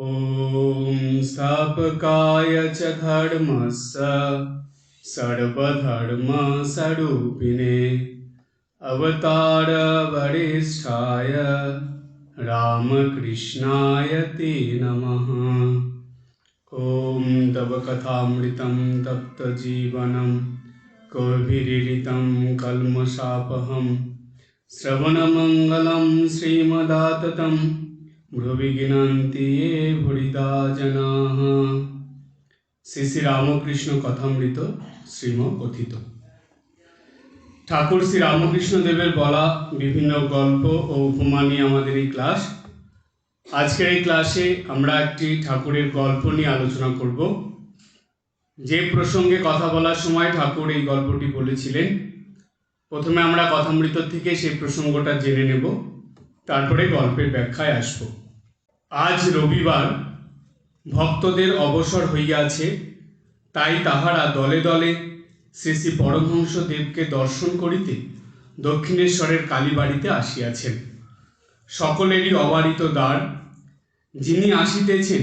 ॐ स्थापकाय च धर्मस्य सर्वधर्मस्वरूपिणे अवतारवरिष्ठाय रामकृष्णाय ते नमः। ॐ तव कथामृतं तप्तजीवनं कविरितं कल्मषापहं श्रवणमङ्गलं श्रीमदाततं ভ্রুবি গিনান্তি এ ভরিদা জনাহ শ্রী শ্রী রামকৃষ্ণ কথামৃত শ্রীম কথিত ঠাকুর শ্রী রামকৃষ্ণ দেবের বলা বিভিন্ন গল্প ও উপমা নিয়ে আমাদের এই ক্লাস। আজকের এই ক্লাসে আমরা একটি ঠাকুরের গল্প নিয়ে আলোচনা করব। যে প্রসঙ্গে কথা বলার সময় ঠাকুর এই গল্পটি বলেছিলেন। প্রথমে আমরা কথামৃত থেকে সেই প্রসঙ্গটা জেনে নেব। তারপরে গল্পের ব্যাখ্যায় আসব। আজ রবিবার ভক্তদের অবসর হইয়াছে, তাই তাহারা দলে দলে শ্রী শ্রী পরমহংস দেবকে দর্শন করিতে দক্ষিণেশ্বরের কালীবাড়িতে আসিয়াছেন। সকলেরই অবারিত দ্বার, যিনি আসিতেছেন,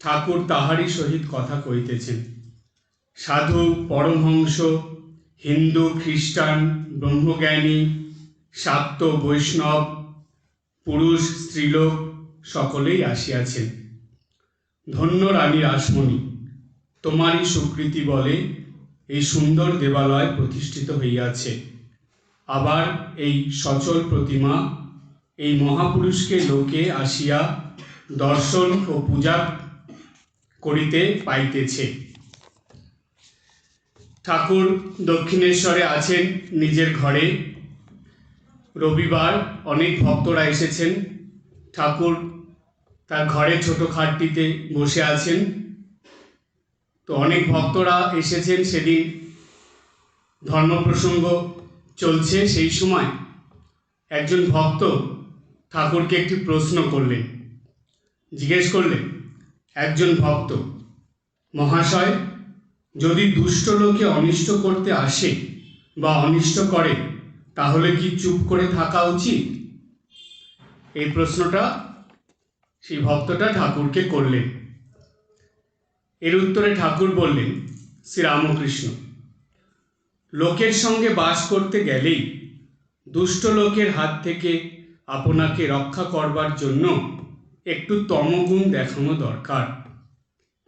ঠাকুর তাহারই সহিত কথা কইতেছেন সাধু, পরমহংস, হিন্দু খ্রিস্টান ব্রহ্মজ্ঞানী শাক্ত বৈষ্ণব পুরুষ, স্ত্রীলোক সকলেই আসিয়াছেন। ধন্য রানী রাসমণি, তোমারই স্বীকৃতি বলে এই সুন্দর দেবালয় প্রতিষ্ঠিত হইয়াছে। আবার এই সচল প্রতিমা এই মহাপুরুষকে লোকে আসিয়া দর্শন ও পূজা করিতে পাইতেছে। ঠাকুর দক্ষিণেশ্বরে আছেন নিজের ঘরে। রবিবার অনেক ভক্তরা এসেছেন। ঠাকুর তার ঘরে ছোট খাটটিতে বসে আছেন। তো অনেক ভক্তরা এসেছেন, সেদিন ধর্ম প্রসঙ্গ চলছে সেই সময় একজন ভক্ত ঠাকুরকে একটি প্রশ্ন করলেন, জিজ্ঞেস করলেন, একজন ভক্ত, মহাশয়, যদি দুষ্ট লোকে অনিষ্ট করতে আসে বা অনিষ্ট করে তাহলে কি চুপ করে থাকা উচিত? এই প্রশ্নটা সেই ভক্তটা ঠাকুরকে করলেন। এর উত্তরে ঠাকুর বললেন শ্রীরামকৃষ্ণ লোকের সঙ্গে বাস করতে গেলেই দুষ্ট লোকের হাত থেকে আপনাকে রক্ষা করবার জন্য একটু তমগুণ দেখানো দরকার।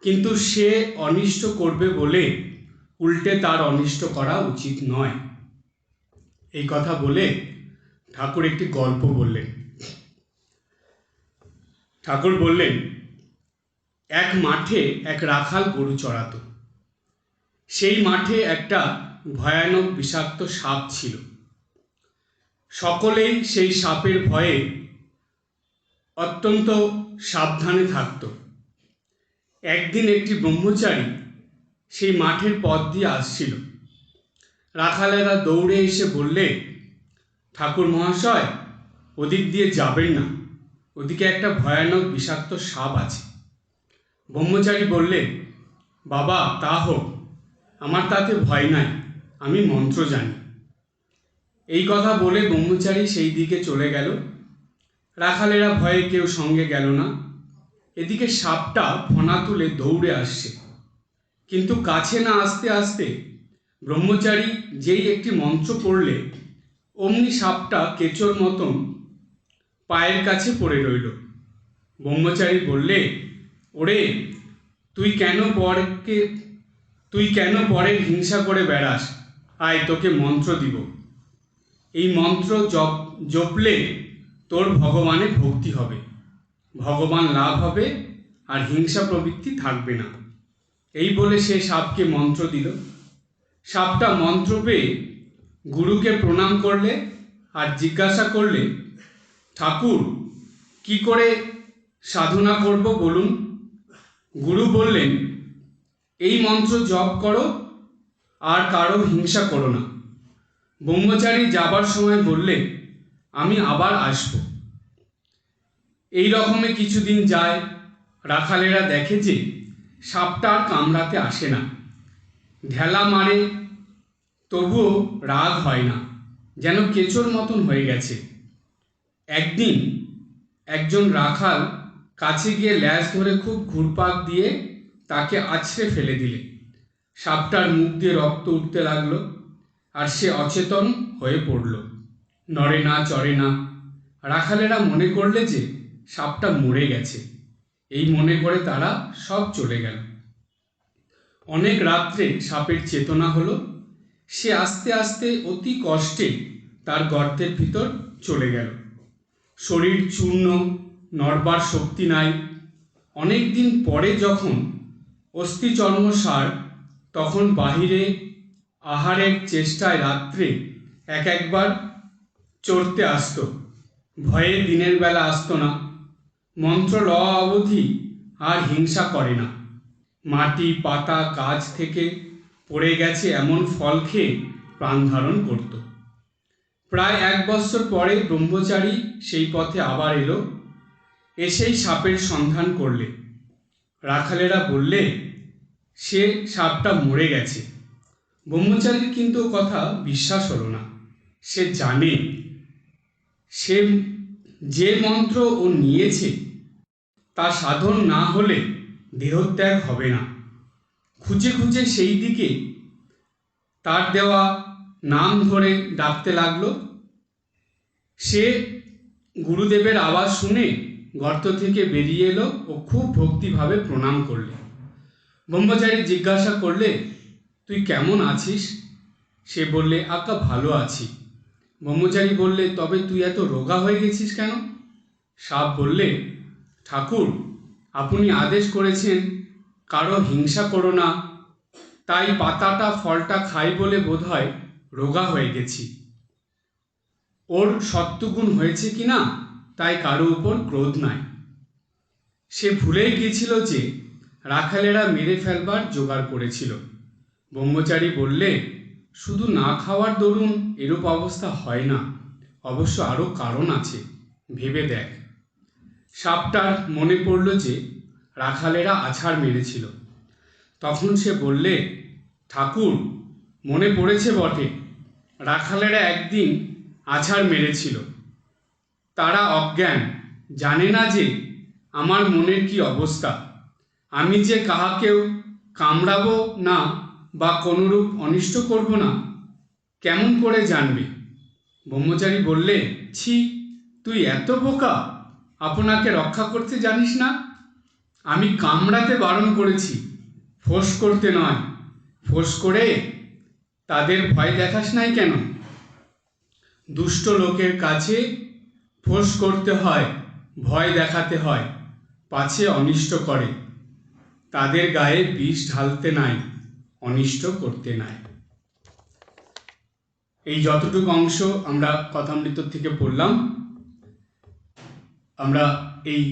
কিন্তু সে অনিষ্ট করবে বলে উল্টে তার অনিষ্ট করা উচিত নয়। এই কথা বলে ঠাকুর একটি গল্প বললেন। ঠাকুর বললেন, এক মাঠে এক রাখাল গরু চড়াতো। সেই মাঠে একটা ভয়ানক বিষাক্ত সাপ ছিল। সকলেই সেই সাপের ভয়ে অত্যন্ত সাবধানে থাকত। একদিন একটি ব্রহ্মচারী সেই মাঠের পথ দিয়ে আসছিল। রাখালেরা দৌড়ে এসে বললে, ঠাকুর মহাশয়, ওদিক দিয়ে যাবেন না। ওদিকে একটা ভয়ানক বিষাক্ত সাপ আছে। ব্রহ্মচারী বললে, বাবা, তা হোক। আমার তাতে ভয় নাই। আমি মন্ত্র জানি। এই কথা বলে ব্রহ্মচারী সেই দিকে চলে গেল। রাখালেরা ভয়ে কেউ সঙ্গে গেল না। এদিকে সাপটা ফনা তুলে দৌড়ে আসছে। কিন্তু কাছে না আসতে আসতে ব্রহ্মচারী যেই একটি মন্ত্র পড়লে, অমনি সাপটা কেচোর মতন পায়ের কাছে পড়ে রইল। ব্রহ্মচারী বললে, ওরে, তুই কেন পরকে তুই কেন পরের হিংসা করে বেড়াস? আয়, তোকে মন্ত্র দিব। এই মন্ত্র জপ, জপলে তোর ভগবানে ভক্তি হবে। ভগবান লাভ হবে আর হিংসা প্রবৃত্তি থাকবে না। এই বলে সে সাপকে মন্ত্র দিল। সাপটা মন্ত্র পেয়ে গুরুকে প্রণাম করলে আর জিজ্ঞাসা করলে, ঠাকুর, কি করে সাধনা করব বলুন? গুরু বললেন, এই মন্ত্র জপ করো, আর কারও হিংসা করো না। ব্রহ্মচারী যাবার সময় বললে, আমি আবার আসব। এই রকমে কিছুদিন যায়, রাখালেরা দেখে যে সাপটা আর কামড়াতে আসে না। ঢেলা মারে, তবুও রাগ হয় না, যেন কেচোর মতন হয়ে গেছে। একদিন একজন রাখাল কাছে গিয়ে ল্যাজ ধরে খুব ঘুরপাক দিয়ে তাকে আছড়ে ফেলে দিলে। সাপটার মুখ দিয়ে রক্ত উঠতে লাগল আর সে অচেতন হয়ে পড়ল। নড়ে না, চড়ে না। রাখালেরা মনে করলে যে সাপটা মরে গেছে। এই মনে করে তারা সব চলে গেল। অনেক রাত্রে সাপের চেতনা হলো, সে আস্তে আস্তে অতি কষ্টে তার গর্তের ভিতর চলে গেল। শরীর চূর্ণ, নড়বার শক্তি নাই। অনেক দিন পরে যখন অস্থিচর্ম সার, তখন বাহিরে আহারের চেষ্টায় রাত্রে এক একবার চড়তে আসতো। ভয়ে দিনের বেলা আসতো না। মন্ত্র ল অবধি আর হিংসা করে না। মাটি, পাতা, গাছ থেকে পড়ে গেছে এমন ফল খেয়ে প্রাণ ধারণ করত। প্রায় এক বছর পরে ব্রহ্মচারী সেই পথে আবার এলো, এসেই সাপের সন্ধান করলে। রাখালেরা বললে, সে সাপটা মরে গেছে ব্রহ্মচারীর কিন্তু কথা বিশ্বাস হলো না। সে জানে, সে যে মন্ত্র ও নিয়েছে, তা সাধন না হলে দেহত্যাগ হবে না। খুঁজে খুঁজে সেই দিকে তার দেওয়া নাম ধরে ডাকতে লাগল। সে গুরুদেবের আওয়াজ শুনে গর্ত থেকে বেরিয়ে এলো ও খুব ভক্তিভাবে প্রণাম করলে। ব্রহ্মচারী জিজ্ঞাসা করলে, তুই কেমন আছিস? সে বললে, আজ্ঞা, ভালো আছি। ব্রহ্মচারী বললে, তবে তুই এত রোগা হয়ে গেছিস কেন? সাপ বললে, ঠাকুর আপনি আদেশ করেছেন, কারও হিংসা করো না। তাই পাতাটা, ফলটা খাই বলে বোধহয় রোগা হয়ে গেছি। ওর সত্যগুণ হয়েছে কি না, তাই কারও উপর ক্রোধ নাই। সে ভুলেই গিয়েছিল যে, রাখালেরা মেরে ফেলবার জোগাড় করেছিল। ব্রহ্মচারী বললে, শুধু না খাওয়ার দরুন এরূপ অবস্থা হয় না। অবশ্য আরও কারণ আছে। ভেবে দেখ। সাপটার মনে পড়ল যে রাখালেরা আছাড় মেরেছিল। তখন সে বললে, ঠাকুর, মনে পড়েছে বটে, রাখালেরা একদিন আছাড় মেরেছিল। তারা অজ্ঞান, জানে না যে আমার মনের কি অবস্থা। আমি যে কাহাকেও কামড়াবো না বা কোনোরূপ অনিষ্ট করব না, কেমন করে জানবে? ব্রহ্মচারী বললে, ছি, তুই এত বোকা আপনাকে রক্ষা করতে জানিস না? আমি কামড়াতে বারণ করেছি। ফোঁস করতে নয়। ফোঁস করে তাদের ভয় দেখাস নাই কেন? দুষ্ট লোকের কাছে ফোঁস করতে হয়, ভয় দেখাতে হয়, পাছে অনিষ্ট করে। তাদের গায়ে বিষ ঢালতে নাই, অনিষ্ট করতে নাই। এই যতটুকু অংশ আমরা কথামৃত থেকে পড়লাম আমরা এই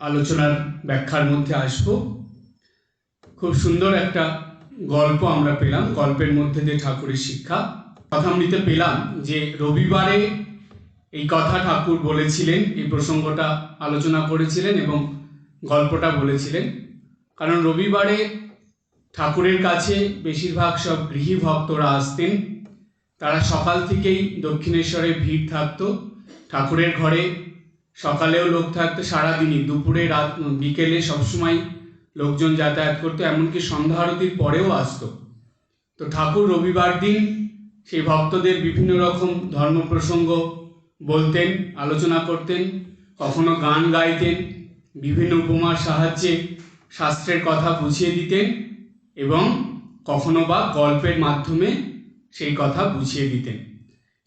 আলোচনার ব্যাখ্যার মধ্যে আসব। খুব সুন্দর একটা গল্প আমরা পেলাম, গল্পের মধ্যে দিয়ে ঠাকুরের শিক্ষা। কথামৃতে পেলাম যে রবিবারে এই কথা ঠাকুর বলেছিলেন, এই প্রসঙ্গটা আলোচনা করেছিলেন এবং গল্পটা বলেছিলেন। কারণ রবিবারে ঠাকুরের কাছে বেশিরভাগ সব গৃহী ভক্তরা আসতেন। তারা সকাল থেকেই দক্ষিণেশ্বরে ভিড় থাকতো। ঠাকুরের ঘরে সকালেও লোক থাকতো সারাদিনই, দুপুরে, রাত বিকেলে সবসময় লোকজন যাতায়াত করতো, এমনকি সন্ধ্যা আরতির পরেও আসতো। তো ঠাকুর রবিবার দিন সেই ভক্তদের বিভিন্ন রকম ধর্ম প্রসঙ্গ বলতেন, আলোচনা করতেন, কখনো গান গাইতেন, বিভিন্ন উপমার সাহায্যে শাস্ত্রের কথা বুঝিয়ে দিতেন এবং কখনো বা গল্পের মাধ্যমে সেই কথা বুঝিয়ে দিতেন।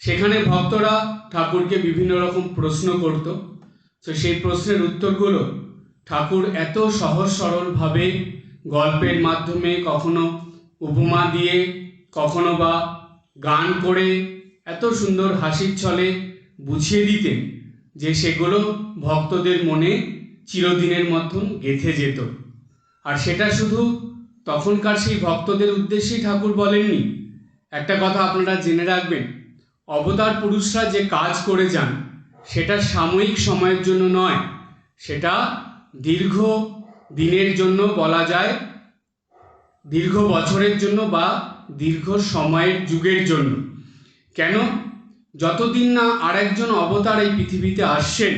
সেখানে ভক্তরা ঠাকুরকে বিভিন্ন রকম প্রশ্ন করত তো সেই প্রশ্নের উত্তরগুলো ঠাকুর এত সহজ সরলভাবে গল্পের মাধ্যমে কখনো উপমা দিয়ে, কখনো বা গান করে, এত সুন্দর হাসির ছলে বুঝিয়ে দিতেন যে সেগুলো ভক্তদের মনে চিরদিনের মতন গেঁথে যেত। আর সেটা শুধু তখনকার সেই ভক্তদের উদ্দেশ্যেই ঠাকুর বলেননি। একটা কথা আপনারা জেনে রাখবেন, অবতার পুরুষরা যে কাজ করে যান সেটা সাময়িক সময়ের জন্য নয়, সেটা দীর্ঘ দিনের জন্য বলা যায়, দীর্ঘ বছরের জন্য বা দীর্ঘ সময়ের যুগের জন্য। কেন? যতদিন না আরেকজন অবতার এই পৃথিবীতে আসছেন,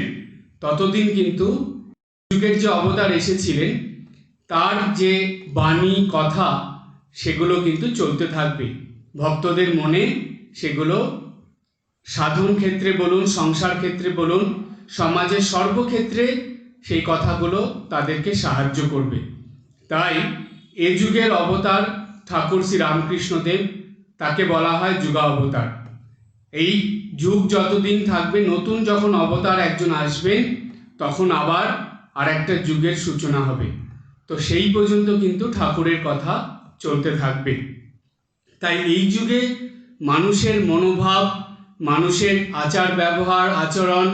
ততদিন কিন্তু যুগের যে অবতার এসেছিলেন, তার যে বাণী, কথা, সেগুলো কিন্তু চলতে থাকবে। ভক্তদের মনে সেগুলো সাধন ক্ষেত্রে বলুন, সংসার ক্ষেত্রে বলুন, সমাজের সর্বক্ষেত্রে সেই কথাগুলো তাদেরকে সাহায্য করবে। তাই এ যুগের অবতার ঠাকুর শ্রী রামকৃষ্ণদেব, তাকে বলা হয় যুগা অবতার। এই যুগ যতদিন থাকবে, নতুন যখন অবতার একজন আসবেন তখন আবার আর একটা যুগের সূচনা হবে। তো সেই পর্যন্ত কিন্তু ঠাকুরের কথা চলতে থাকবে। তাই এই যুগে মানুষের মনোভাব মানুষের আচার, ব্যবহার, আচরণ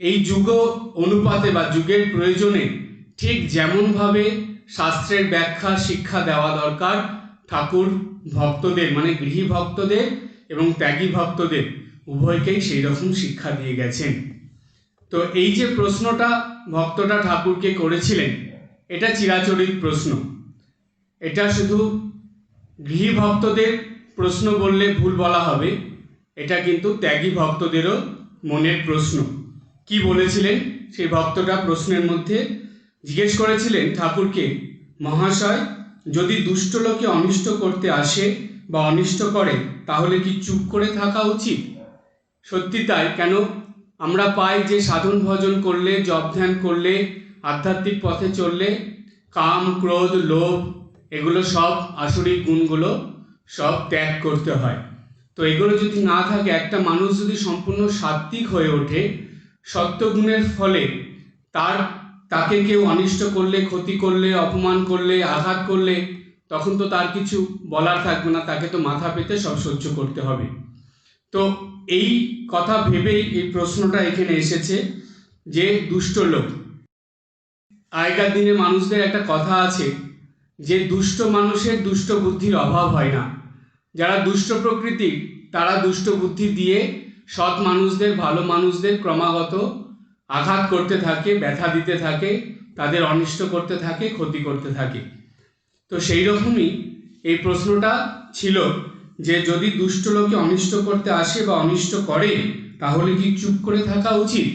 এই যুগ অনুপাতে বা যুগের প্রয়োজনে ঠিক যেমনভাবে শাস্ত্রের ব্যাখ্যা, শিক্ষা দেওয়া দরকার ঠাকুর ভক্তদের মানে গৃহী ভক্তদের এবং ত্যাগী ভক্তদের উভয়কেই সেই রকম শিক্ষা দিয়ে গেছেন। তো এই যে প্রশ্নটা ভক্তটা ঠাকুরকে করেছিলেন, এটা চিরাচরিত প্রশ্ন। এটা শুধু গৃহী ভক্তদের প্রশ্ন বললে ভুল বলা হবে এটা কিন্তু ত্যাগী ভক্তদেরও মনের প্রশ্ন। কি বলেছিলেন সেই ভক্তটা প্রশ্নের মধ্যে? জিজ্ঞেস করেছিলেন ঠাকুরকে, মহাশয়, যদি দুষ্ট লোকে অনিষ্ট করতে আসে বা অনিষ্ট করে, তাহলে কি চুপ করে থাকা উচিত? সত্যি তাই, কেন? আমরা পাই যে সাধন ভজন করলে, জপ ধ্যান করলে, আধ্যাত্মিক পথে চললে, কাম, ক্রোধ, লোভ, এগুলো সব আসরিক গুণগুলো সব ত্যাগ করতে হয়। তো এগুলো যদি না থাকে, একটা মানুষ যদি সম্পূর্ণ সাত্ত্বিক হয়ে ওঠে, সত্যগুণের ফলে তার, তাকে কেউ অনিষ্ট করলে, ক্ষতি করলে, অপমান করলে, আঘাত করলে, তখন তো তার কিছু বলার থাকবে না, তাকে তো মাথা পেতে সব সহ্য করতে হবে। তো এই কথা ভেবেই এই প্রশ্নটা এখানে এসেছে যে দুষ্ট লোক। আগেকার দিনে মানুষদের একটা কথা আছে যে দুষ্ট মানুষের দুষ্ট বুদ্ধির অভাব হয় না। যারা দুষ্ট প্রকৃতির তারা দুষ্ট বুদ্ধি দিয়ে সৎ মানুষদের, ভালো মানুষদের ক্রমাগত আঘাত করতে থাকে, ব্যথা দিতে থাকে, তাদের অনিষ্ট করতে থাকে, ক্ষতি করতে থাকে। তো সেই রকমই এই প্রশ্নটা ছিল যে যদি দুষ্ট লোকে অনিষ্ট করতে আসে বা অনিষ্ট করে, তাহলে কি চুপ করে থাকা উচিত?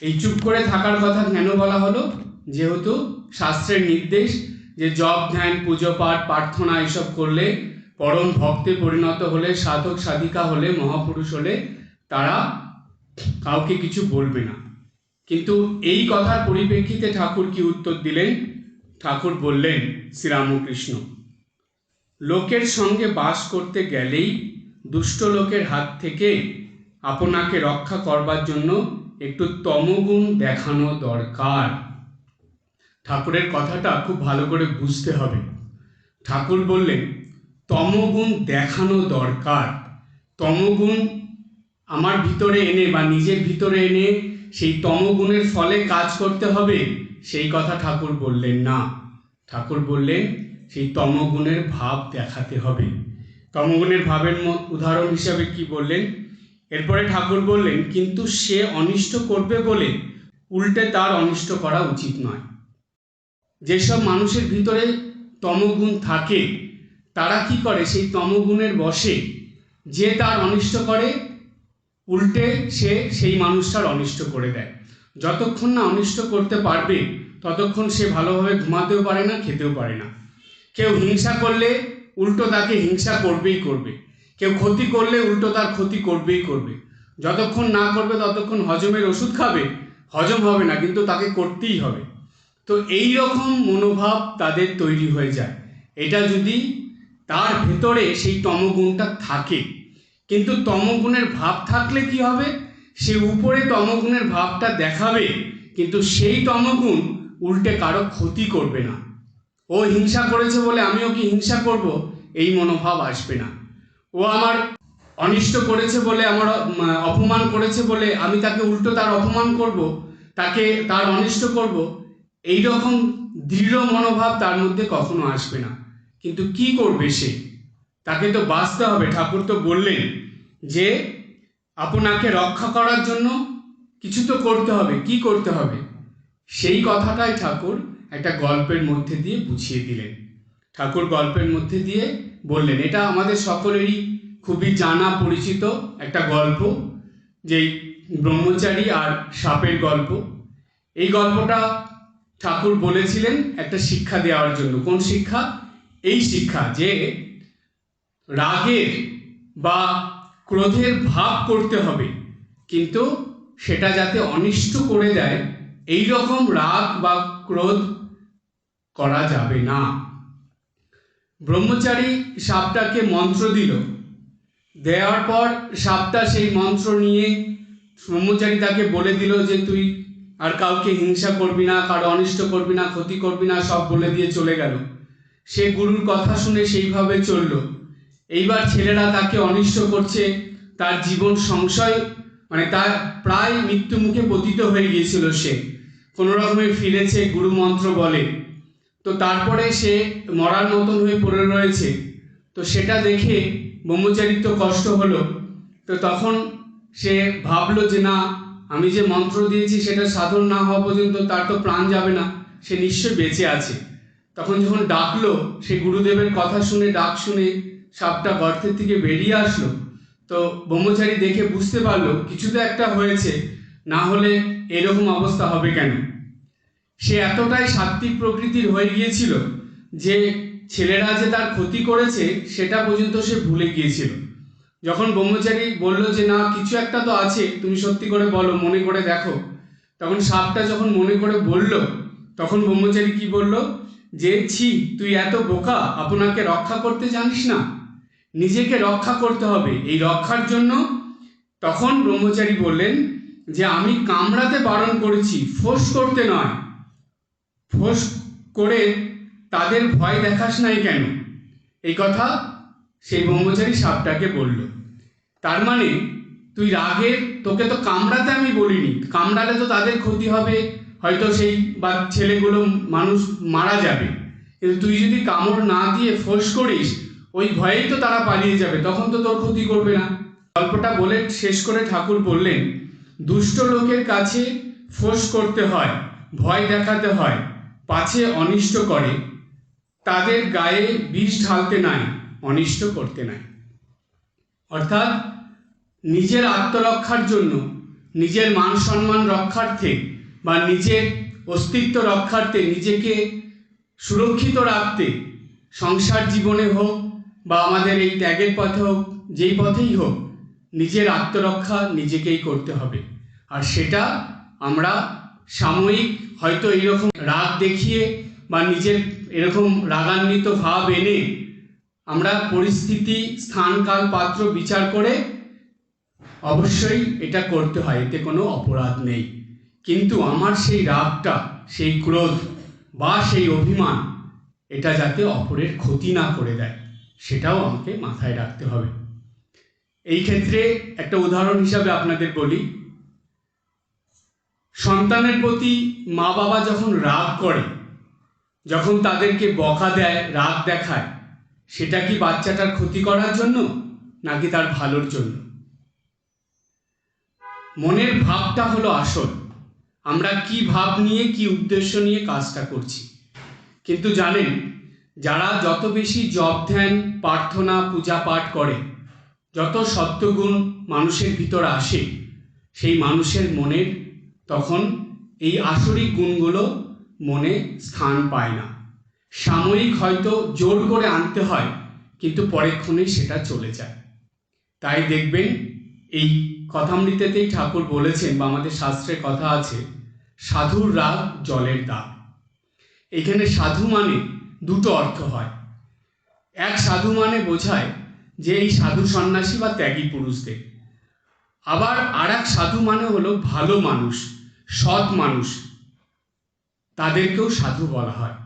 এই চুপ করে থাকার কথা কেন বলা হলো? যেহেতু শাস্ত্রের নির্দেশ যে জপ, ধ্যান, পুজো পাঠ, প্রার্থনা, এসব করলে পরম ভক্তে পরিণত হলে, সাধক সাধিকা হলে, মহাপুরুষ হলে তারা কাউকে কিছু বলবে না। কিন্তু এই কথার পরিপ্রেক্ষিতে ঠাকুর কি উত্তর দিলেন? ঠাকুর বললেন, শ্রীরামকৃষ্ণ, লোকের সঙ্গে বাস করতে গেলেই দুষ্ট লোকের হাত থেকে আপনাকে রক্ষা করবার জন্য একটু তমগুণ দেখানো দরকার। ঠাকুরের কথাটা খুব ভালো করে বুঝতে হবে। ঠাকুর বললেন তমগুণ দেখানো দরকার। তমগুণ আমার ভিতরে এনে বা নিজের ভিতরে এনে সেই তমগুণের ফলে কাজ করতে হবে, সেই কথা ঠাকুর বললেন না। ঠাকুর বললেন, সেই তমগুণের ভাব দেখাতে হবে। তমগুণের ভাবের উদাহরণ হিসাবে কি বললেন? এরপরে ঠাকুর বললেন, কিন্তু সে অনিষ্ট করবে বলে উল্টে তার অনিষ্ট করা উচিত নয়। যেসব মানুষের ভিতরে তমগুণ থাকে তারা কি করে? সেই তমগুণের বসে যে তার অনিষ্ট করে, উল্টে সে সেই মানুষটার অনিষ্ট করে দেয়। যতক্ষণ না অনিষ্ট করতে পারবে, ততক্ষণ সে ভালোভাবে ঘুমাতেও পারে না, খেতেও পারে না। কেউ হিংসা করলে উল্টো তাকে হিংসা করবেই করবে। কেউ ক্ষতি করলে উল্টো তার ক্ষতি করবেই করবে। যতক্ষণ না করবে, ততক্ষণ হজমের ওষুধ খাবে। হজম হবে না, কিন্তু তাকে করতেই হবে। তো এই রকম মনোভাব তাদের তৈরি হয়ে যায়। এটা যদি তার ভেতরে সেই তমগুণটা থাকে। কিন্তু তমগুণের ভাব থাকলে কি হবে? সে উপরে তমগুণের ভাবটা দেখাবে, কিন্তু সেই তমগুণ উল্টে কারও ক্ষতি করবে না। ও হিংসা করেছে বলে আমিও কি হিংসা করব? এই মনোভাব আসবে না। ও আমার অনিষ্ট করেছে বলে, আমার অপমান করেছে বলে আমি তাকে উল্টো তার অপমান করব, তাকে তার অনিষ্ট করব এই রকম দৃঢ় মনোভাব তার মধ্যে কখনো আসবে না। কিন্তু কি করবে সে? তাকে তো বাঁচতে হবে। ঠাকুর তো বললেন যে, আপনাকে রক্ষা করার জন্য কিছু তো করতে হবে। কি করতে হবে? সেই কথাটাই ঠাকুর একটা গল্পের মধ্যে দিয়ে বুঝিয়ে দিলেন। ঠাকুর গল্পের মধ্যে দিয়ে বললেন, এটা আমাদের সকলেরই খুবই জানা পরিচিত একটা গল্প, যেই ব্রহ্মচারী আর সাপের গল্প। এই গল্পটা ঠাকুর বলেছিলেন একটা শিক্ষা দেওয়ার জন্য। কোন শিক্ষা? এই শিক্ষা যে রাগের বা ক্রোধের ভাব করতে হবে, কিন্তু সেটা যাতে অনিষ্ট করে দেয় এই রকম রাগ বা ক্রোধ করা যাবে না। ব্রহ্মচারী সাপটাকে মন্ত্র দিল। দেওয়ার পর সাপটা সেই মন্ত্র নিয়ে ব্রহ্মচারী তাকে বলে দিল যে, তুই আর কাউকে হিংসা করবি না, কারও অনিষ্ট করবি না, ক্ষতি করবি না সব বলে দিয়ে চলে গেল। সে গুরুর কথা শুনে সেইভাবে চলল। এইবার ছেলেরা তাকে অনিষ্ট করছে, তার জীবন সংশয় মানে তার প্রায় মৃত্যু মুখে পতিত হয়ে গিয়েছিল সে। কোনো রকমে ফিরেছে, গুরু মন্ত্র বলে। তো তারপরে সে মরার মতন হয়ে পড়ে রয়েছে। তো সেটা দেখে ব্রহ্মচারীর তো কষ্ট হলো। তো তখন সে ভাবলো যে না, আমি যে মন্ত্র দিয়েছি সেটা সাধন না হওয়া পর্যন্ত তার তো প্রাণ যাবে না, সে নিশ্চয় বেঁচে আছে। তখন যখন ডাকলো, সে গুরুদেবের কথা শুনে, ডাক শুনে সাপটা গর্তের থেকে বেরিয়ে আসলো। তো ব্রহ্মচারী দেখে বুঝতে পারল, কিছু তো একটা হয়েছে, না হলে এরকম অবস্থা হবে কেন? সে এতটাই সাত্বিক প্রকৃতির হয়ে গিয়েছিল যে ছেলেরা যে তার ক্ষতি করেছে, সেটা পর্যন্ত সে ভুলে গিয়েছিল। যখন ব্রহ্মচারী বলল যে, না, কিছু একটা তো আছে, তুমি সত্যি করে বলো, মনে করে দেখো। তখন সাপটা যখন মনে করে বলল, তখন ব্রহ্মচারী কি বলল? যে, ছি, তুই এত বোকা, আপনাকে রক্ষা করতে জানিস না। নিজেকে রক্ষা করতে হবে। এই রক্ষার জন্য তখন ব্রহ্মচারী বললেন যে, আমি কামড়াতে বারণ করেছি, ফোঁস করতে নয়। ফোঁস করে তাদের ভয় দেখাস নাই কেন? এই কথা সেই ব্রহ্মচারী সাপটাকে বলল। তার মানে তুই রাগের তোকে তো কামড়াতে আমি বলিনি। কামড়ালে তো তাদের ক্ষতি হবে। হয়তো সেই বা ছেলেগুলো মানুষ মারা যাবে। কিন্তু তুই যদি কামড় না দিয়ে ফোঁস করিস, ওই ভয়েই তো তারা পালিয়ে যাবে, তখন তো তোর ক্ষতি করবে না। গল্পটা বলে শেষ করে ঠাকুর বললেন, দুষ্ট লোকের কাছে ফোঁস করতে হয়, ভয় দেখাতে হয়, পাছে অনিষ্ট করে। তাদের গায়ে বিষ ঢালতে নাই, অনিষ্ট করতে নাই। অর্থাৎ নিজের আত্মরক্ষার জন্য, নিজের মান সম্মান রক্ষার্থে বা নিজের অস্তিত্ব রক্ষার্থে নিজেকে সুরক্ষিত রাখতে সংসার জীবনে হোক বা আমাদের এই ত্যাগের পথে হোক, যেই পথেই হোক, নিজের আত্মরক্ষা নিজেকেই করতে হবে। আর সেটা আমরা সাময়িক হয়তো এইরকম রাগ দেখিয়ে বা নিজের এরকম রাগান্বিত ভাব এনে আমরা পরিস্থিতি, স্থান, কাল, পাত্র বিচার করে অবশ্যই এটা করতে হয়, এতে কোনো অপরাধ নেই। কিন্তু আমার সেই রাগটা, সেই ক্রোধ বা সেই অভিমান, এটা যাতে অপরের ক্ষতি না করে দেয়, সেটাও আমাকে মাথায় রাখতে হবে। এই ক্ষেত্রে একটা উদাহরণ হিসাবে আপনাদের বলি। সন্তানের প্রতি মা বাবা যখন রাগ করে, যখন তাদেরকে বকা দেয়, রাগ দেখায়, সেটা কি বাচ্চাটার ক্ষতি করার জন্য, নাকি তার ভালোর জন্য? মনের ভাবটা হলো আসল। আমরা কি ভাব নিয়ে, কি উদ্দেশ্য নিয়ে কাজটা করছি। কিন্তু জানেন, যারা যত বেশি জপ ধ্যান, প্রার্থনা, পূজা পাঠ করে, যত সত্যগুণ মানুষের ভিতর আসে, সেই মানুষের মনের তখন এই আসরিক গুণগুলো মনে স্থান পায় না। সাময়িক হয়তো জোর করে আনতে হয়, কিন্তু পরেক্ষণেই সেটা চলে যায়। তাই দেখবেন, এই কথামৃতেতেই ঠাকুর বলেছেন বা আমাদের শাস্ত্রে কথা আছে, সাধুর রাগ জলের দাগ। এখানে সাধু মানে দুটো অর্থ হয়। এক সাধু মানে বোঝায় যে এই সাধু সন্ন্যাসী বা ত্যাগী পুরুষদের। আবার আর এক সাধু মানে হলো ভালো মানুষ, সৎ মানুষ, তাদেরকেও সাধু বলা হয়।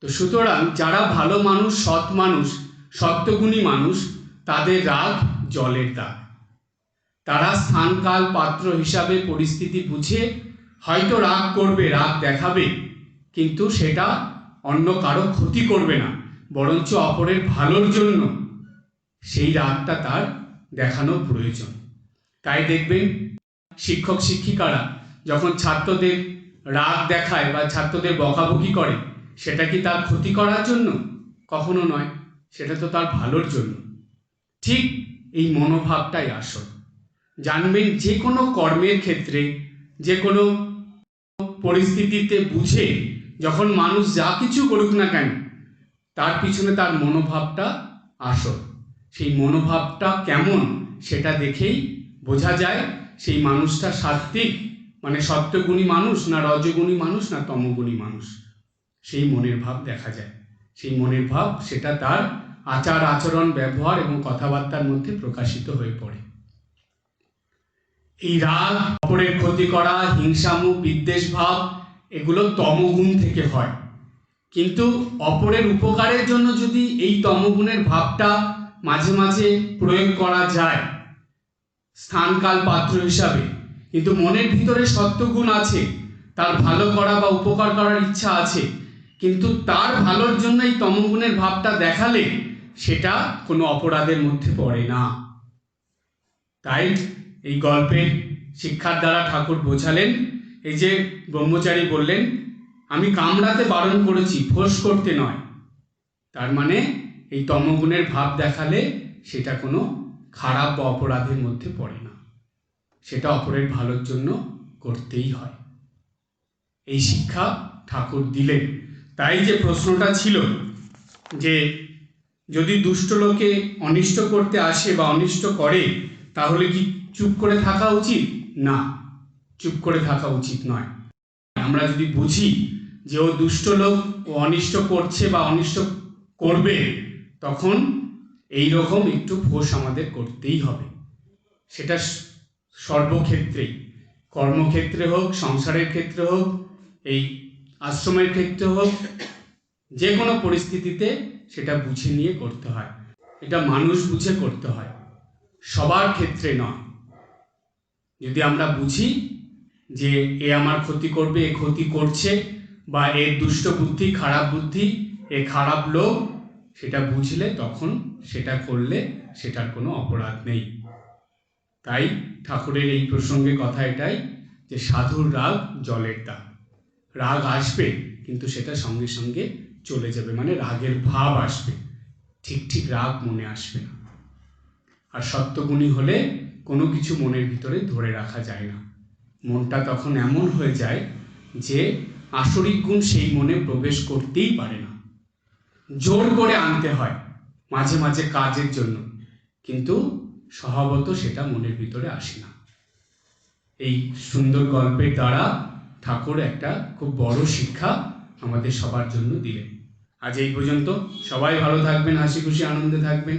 তো সুতরাং যারা ভালো মানুষ, সৎ মানুষ, সত্যগুণী মানুষ, তাদের রাগ জলের দাগ। তারা স্থানকাল পাত্র হিসাবে পরিস্থিতি বুঝে হয়তো রাগ করবে, রাগ দেখাবে, কিন্তু সেটা অন্য কারও ক্ষতি করবে না, বরঞ্চ অপরের ভালোর জন্য। সেই রাগটা তার দেখানো প্রয়োজন। তাই দেখবেন শিক্ষক, শিক্ষিকারা যখন ছাত্রদের রাগ দেখায় বা ছাত্রদের বকাবকি করে, সেটা কি তার ক্ষতি করার জন্য? কখনো নয়, সেটা তো তার ভালোর জন্য। ঠিক এই মনোভাবটাই আসল। জানবেন যে কোনো কর্মের ক্ষেত্রে, যে কোনো পরিস্থিতিতে বুঝে যখন মানুষ যা কিছু করুক না কেন, তার পিছনে তার মনোভাবটা আসল। সেই মনোভাবটা কেমন সেটা দেখেই বোঝা যায় সেই মানুষটা সাত্ত্বিক মানে সত্যগুণী মানুষ না রজগুণী মানুষ না তমগুণী মানুষ। সেই মনের ভাব দেখা যায়। সেই মনের ভাব সেটা তার আচার আচরণ ব্যবহার এবং কথাবার্তার মধ্যে প্রকাশিত হয়ে পড়ে। এই রাগ, অপরের ক্ষতি করা, হিংসামুখ বিদ্বেষ ভাব এগুলো তমগুণ থেকে হয়। কিন্তু অপরের উপকারের জন্য যদি এই তমগুণের ভাবটা মাঝে মাঝে প্রয়োগ করা যায়, স্থানকাল পাত্র হিসাবে, কিন্তু মনের ভিতরে সত্যগুণ আছে, তার ভালো করা বা উপকার করার ইচ্ছা আছে, কিন্তু তার ভালোর জন্য এই তমগুণের ভাবটা দেখালে সেটা কোনো অপরাধের মধ্যে পড়ে না। তাই এই গল্পের শিক্ষার দ্বারা ঠাকুর বোঝালেন। এই যে ব্রহ্মচারী বললেন, আমি কামড়াতে বারণ করেছি, ফোঁস করতে নয়। তার মানে এই তমগুণের ভাব দেখালে সেটা কোনো খারাপ বা অপরাধের মধ্যে পড়ে না। সেটা অপরের ভালোর জন্য করতেই হয়। এই শিক্ষা ঠাকুর দিলেন। তাই যে প্রশ্নটা ছিল যে, যদি দুষ্ট লোকে অনিষ্ট করতে আসে বা অনিষ্ট করে, তাহলে কি চুপ করে থাকা উচিত? না। চুপ করে থাকা উচিত নয়। আমরা যদি বুঝি যে ও দুষ্ট লোক, ও অনিষ্ট করছে বা অনিষ্ট করবে, তখন এই রকম একটু ফোঁস আমাদের করতেই হবে। সেটা সর্বক্ষেত্রেই কর্মক্ষেত্রে হোক, সংসারের ক্ষেত্রে হোক, এই আশ্রমের ক্ষেত্রে হোক যে কোনো পরিস্থিতিতে সেটা বুঝে নিয়ে করতে হয়। এটা মানুষ বুঝে করতে হয়। সবার ক্ষেত্রে নয়। যদি আমরা বুঝি যে এ আমার ক্ষতি করবে, এ ক্ষতি করছে, বা এর দুষ্ট বুদ্ধি, খারাপ বুদ্ধি, এ খারাপ লোক, সেটা বুঝলে তখন সেটা করলে সেটার কোনো অপরাধ নেই। তাই ঠাকুরের এই প্রসঙ্গে কথা এটাই যে সাধুর রাগ জলের দাগ। রাগ আসবে, কিন্তু সেটা সঙ্গে সঙ্গে চলে যাবে মানে রাগের ভাব আসবে। ঠিক ঠিক রাগ মনে আসবে না। আর সত্যগুণী হলে কোনো কিছু মনের ভিতরে ধরে রাখা যায় না। মনটা তখন এমন হয়ে যায় যে আসরিক গুণ সেই মনে প্রবেশ করতেই পারে না। জোর করে আনতে হয় মাঝে মাঝে কাজের জন্য, কিন্তু স্বভাবত সেটা মনের ভিতরে আসে না। এই সুন্দর গল্পের দ্বারা ঠাকুর একটা খুব বড় শিক্ষা আমাদের সবার জন্য দিলেন। আজ এই পর্যন্ত সবাই ভালো থাকবেন, হাসি খুশি, আনন্দে থাকবেন।